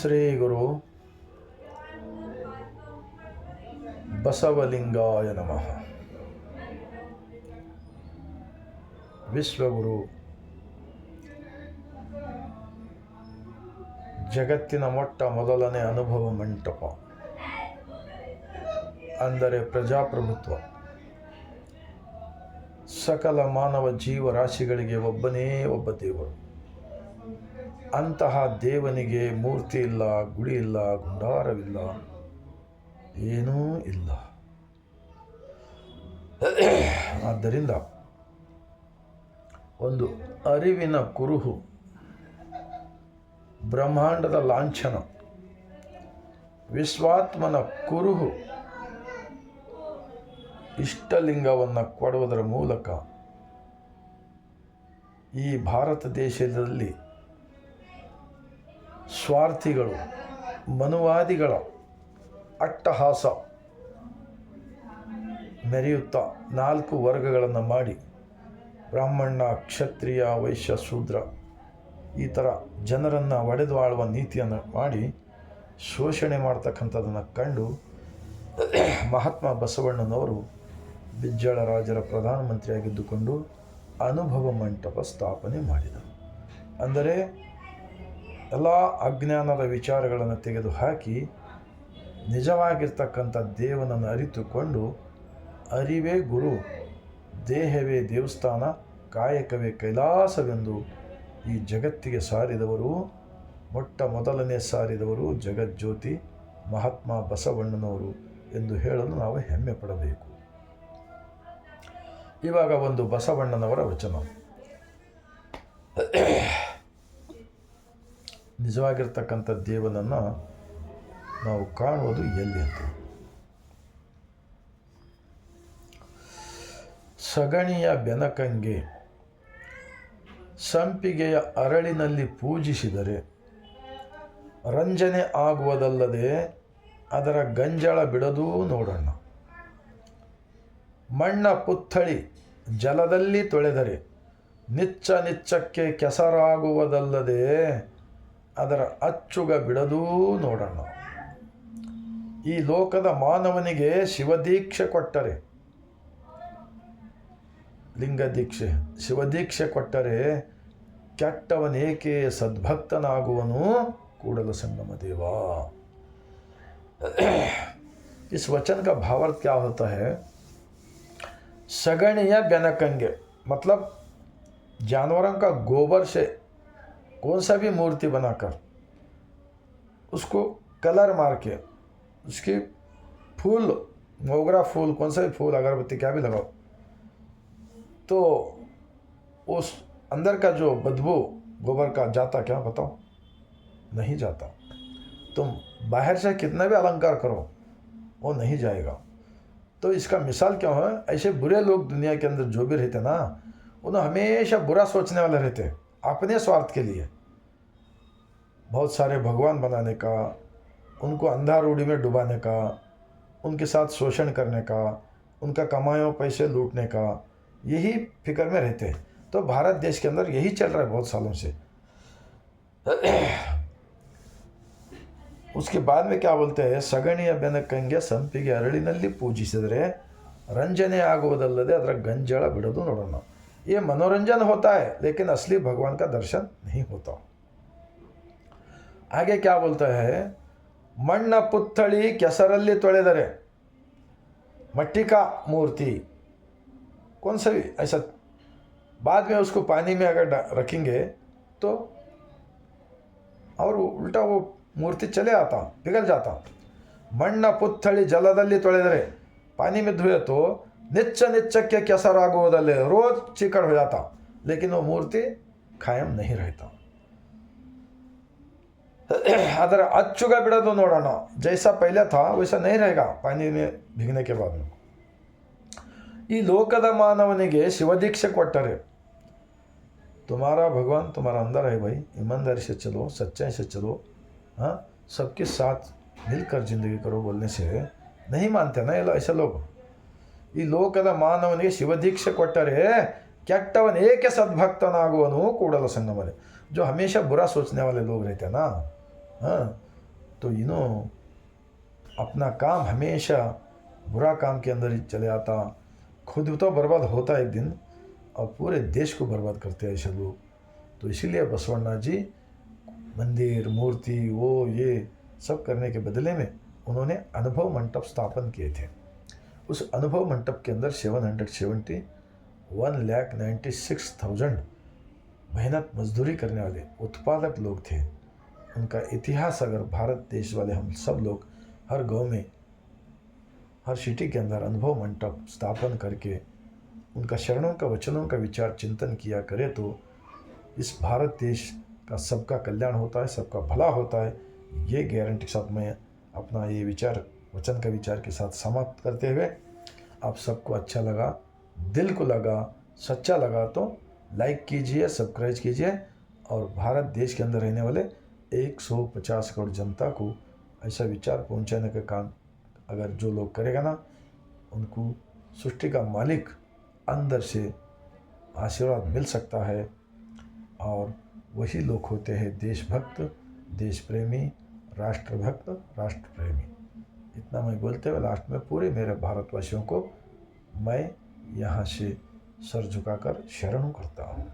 ಶ್ರೀ ಗುರು ಬಸವಲಿಂಗಾಯ ನಮಃ. ವಿಶ್ವಗುರು, ಜಗತ್ತಿನ ಮೊಟ್ಟ ಮೊದಲನೇ ಅನುಭವ ಮಂಟಪ ಅಂದರೆ ಪ್ರಜಾಪ್ರಭುತ್ವ. ಸಕಲ ಮಾನವ ಜೀವರಾಶಿಗಳಿಗೆ ಒಬ್ಬನೇ ಒಬ್ಬ ದೇವರು. ಅಂತಹ ದೇವನಿಗೆ ಮೂರ್ತಿ ಇಲ್ಲ, ಗುಡಿ ಇಲ್ಲ, ಗುಂಡಾರವಿಲ್ಲ, ಏನೂ ಇಲ್ಲ. ಆದ್ದರಿಂದ ಒಂದು ಅರಿವಿನ ಕುರುಹು, ಬ್ರಹ್ಮಾಂಡದ ಲಾಂಛನ, ವಿಶ್ವಾತ್ಮನ ಕುರುಹು, ಇಷ್ಟಲಿಂಗವನ್ನು ಕೊಡುವುದರ ಮೂಲಕ ಈ ಭಾರತ ದೇಶದಲ್ಲಿ ಸ್ವಾರ್ಥಿಗಳು, ಮನುವಾದಿಗಳ ಅಟ್ಟಹಾಸ ಮೆರೆಯುತ್ತಾ ನಾಲ್ಕು ವರ್ಗಗಳನ್ನು ಮಾಡಿ ಬ್ರಾಹ್ಮಣ, ಕ್ಷತ್ರಿಯ, ವೈಶ್ಯ, ಶೂದ್ರ ಈ ಥರ ಜನರನ್ನು ಒಡೆದು ಆಳುವ ನೀತಿಯನ್ನು ಮಾಡಿ ಶೋಷಣೆ ಮಾಡ್ತಕ್ಕಂಥದ್ದನ್ನು ಕಂಡು ಮಹಾತ್ಮ ಬಸವಣ್ಣನವರು ಬಿಜ್ಜಳ ರಾಜರ ಪ್ರಧಾನಮಂತ್ರಿಯಾಗಿದ್ದುಕೊಂಡು ಅನುಭವ ಮಂಟಪ ಸ್ಥಾಪನೆ ಮಾಡಿದರು. ಅಂದರೆ ಎಲ್ಲ ಅಜ್ಞಾನದ ವಿಚಾರಗಳನ್ನು ತೆಗೆದುಹಾಕಿ ನಿಜವಾಗಿರ್ತಕ್ಕಂಥ ದೇವನನ್ನು ಅರಿತುಕೊಂಡು, ಅರಿವೇ ಗುರು, ದೇಹವೇ ದೇವಸ್ಥಾನ, ಕಾಯಕವೇ ಕೈಲಾಸವೆಂದು ಈ ಜಗತ್ತಿಗೆ ಸಾರಿದವರು, ಮೊಟ್ಟ ಮೊದಲನೇ ಸಾರಿದವರು ಜಗಜ್ಯೋತಿ ಮಹಾತ್ಮ ಬಸವಣ್ಣನವರು ಎಂದು ಹೇಳಲು ನಾವು ಹೆಮ್ಮೆ ಪಡಬೇಕು. ಇವಾಗ ಒಂದು ಬಸವಣ್ಣನವರ ವಚನ. ನಿಜವಾಗಿರ್ತಕ್ಕಂಥ ದೇವನನ್ನು ನಾವು ಕಾಣುವುದು ಎಲ್ಲಿ ಅಂತ. ಸಗಣಿಯ ಬೆನಕಂಗೆ ಸಂಪಿಗೆಯ ಅರಳಿನಲ್ಲಿ ಪೂಜಿಸಿದರೆ ರಂಜನೆ ಆಗುವುದಲ್ಲದೆ ಅದರ ಗಂಜಳ ಬಿಡದೂ ನೋಡೋಣ. ಮಣ್ಣ ಪುತ್ಥಳಿ ಜಲದಲ್ಲಿ ತೊಳೆದರೆ ನಿಚ್ಚ ನಿಚ್ಚಕ್ಕೆ ಕೆಸರಾಗುವುದಲ್ಲದೆ ಅದರ ಅಚ್ಚುಗ ಬಿಡದೂ ನೋಡೋಣ ಈ ಲೋಕದ ಮಾನವನಿಗೆ ಶಿವದೀಕ್ಷೆ ಕೊಟ್ಟರೆ ಲಿಂಗ ದೀಕ್ಷೆ ಶಿವದೀಕ್ಷೆ ಕೊಟ್ಟರೆ ಕೆಟ್ಟವನೇಕೆ ಸದ್ಭಕ್ತನಾಗುವನು ಕೂಡಲ संगम देवा इस वचन का भावार्थ क्या होता है सगण या बेनकंगे मतलब जानवरों का गोबर से कौन सा भी मूर्ति बनाकर उसको कलर मार के, उसकी फूल, मोगरा फूल, कौन सा भी फूल, अगरबत्ती, क्या भी लगाओ तो उस अंदर का जो बदबू गोबर का जाता, क्या बताओ नहीं जाता। तुम बाहर से कितना भी अलंकार करो, वो नहीं जाएगा। तो इसका मिसाल क्या है? ऐसे बुरे लोग दुनिया के अंदर जो भी रहते ना, उन्हें हमेशा बुरा सोचने वाले रहते अपने स्वार्थ के लिए बहुत सारे भगवान बनाने का उनको अंधा रूढ़ी में डुबाने का उनके साथ शोषण करने का उनका कमाए पैसे लूटने का यही फिक्र में रहते हैं तो भारत देश के अंदर यही चल रहा है बहुत सालों से उसके बाद में क्या बोलते हैं ಸಗಣಿಯ ಬೆನಕಂಗೆ ಸಂಪಿಗೆ ಅರಳಿನಲ್ಲಿ ಪೂಜಿಸಿದರೆ ರಂಜನೆ ಆಗುವುದಲ್ಲದೆ ಅದರ ಗಂಜಳ ಬಿಡೋದು ನೋಡೋಣ ये मनोरंजन होता है लेकिन असली भगवान का दर्शन नहीं होता आगे क्या बोलता है ಮಣ್ಣ ಪುತ್ಥಳಿ ಕೆಸರಲ್ಲಿ ತೊಳೆದರೆ मट्टी का मूर्ति कौन सा भी ऐसा बाद में उसको पानी में अगर डा- रखेंगे तो और उल्टा वो मूर्ति चले आता पिघल जाता ಮಣ್ಣ ಪುತ್ಥಳಿ ಜಲದಲ್ಲಿ ತೊಳೆದರೆ पानी में धुए तो नित्य नित्य केसरागोदले रोज चिकन हो जाता। लेकिन वो मूर्ति कायम नहीं रहता। अदर अच्चुग बिड़ा तो नोड़ना जैसा पहले था, वैसा नहीं रहेगा पानी में भीगने के बाद में। ಈ ಲೋಕದ ಮಾನವನಿಗೆ ಶಿವದೀಕ್ಷೆ ಕೊಟ್ಟರೆ तुम्हारा भगवान तुम्हारा अंदर है भाई। ईमानदारी से चलो, सच्चाई से चलो। हाँ सबके साथ मिलकर ज़िंदगी करो बोलने से। नहीं मानते ना ऐसा लोग? ಈ ಲೋಕದ ಮಾನವನಿಗೆ ಶಿವದೀಕ್ಷೆ ಕೊಟ್ಟರೆ ಕೆಟ್ಟವನ್ ಏಕೆ ಸದ್ಭಕ್ತನಾಗುವನು ಕೂಡಲ ಸಂಗಮನೆ जो हमेशा बुरा सोचने वाले लोग रहते हैं ना हाँ तो इन्हों अपना काम हमेशा बुरा काम के अंदर ही चले आता खुद तो बर्बाद होता एक दिन और पूरे देश को बर्बाद करते हैं ऐसे लोग तो इसीलिए बसवन्ना जी मंदिर मूर्ति वो ये सब करने के बदले में उन्होंने अनुभव मंडप स्थापन किए थे उस अनुभव मंडप के अंदर seven hundred seventy, one lakh ninety six thousand मेहनत मजदूरी करने वाले उत्पादक लोग थे। उनका इतिहास अगर भारत देश वाले हम सब लोग हर गाँव में, हर सिटी के अंदर अनुभव मंडप स्थापन करके उनका शरणों का वचनों का विचार चिंतन किया करे तो इस भारत देश का सबका कल्याण होता है, सबका भला होता है। ये गारंटी के साथ मैं अपना ये विचार वचन का विचार के साथ समाप्त करते हुए आप सबको अच्छा लगा, दिल को लगा, सच्चा लगा तो लाइक कीजिए सब्सक्राइब कीजिए और भारत देश के अंदर रहने वाले 150 करोड़ जनता को ऐसा विचार पहुँचाने का काम अगर जो लोग करेगा ना, उनको सृष्टि का मालिक अंदर से आशीर्वाद मिल सकता है और वही लोग होते हैं देशभक्त देश प्रेमी राष्ट्रभक्त राष्ट्र प्रेमी इतना मैं बोलते हुए लास्ट में पूरे मेरे भारतवासियों को मैं यहाँ से सर झुकाकर शरण करता हूँ।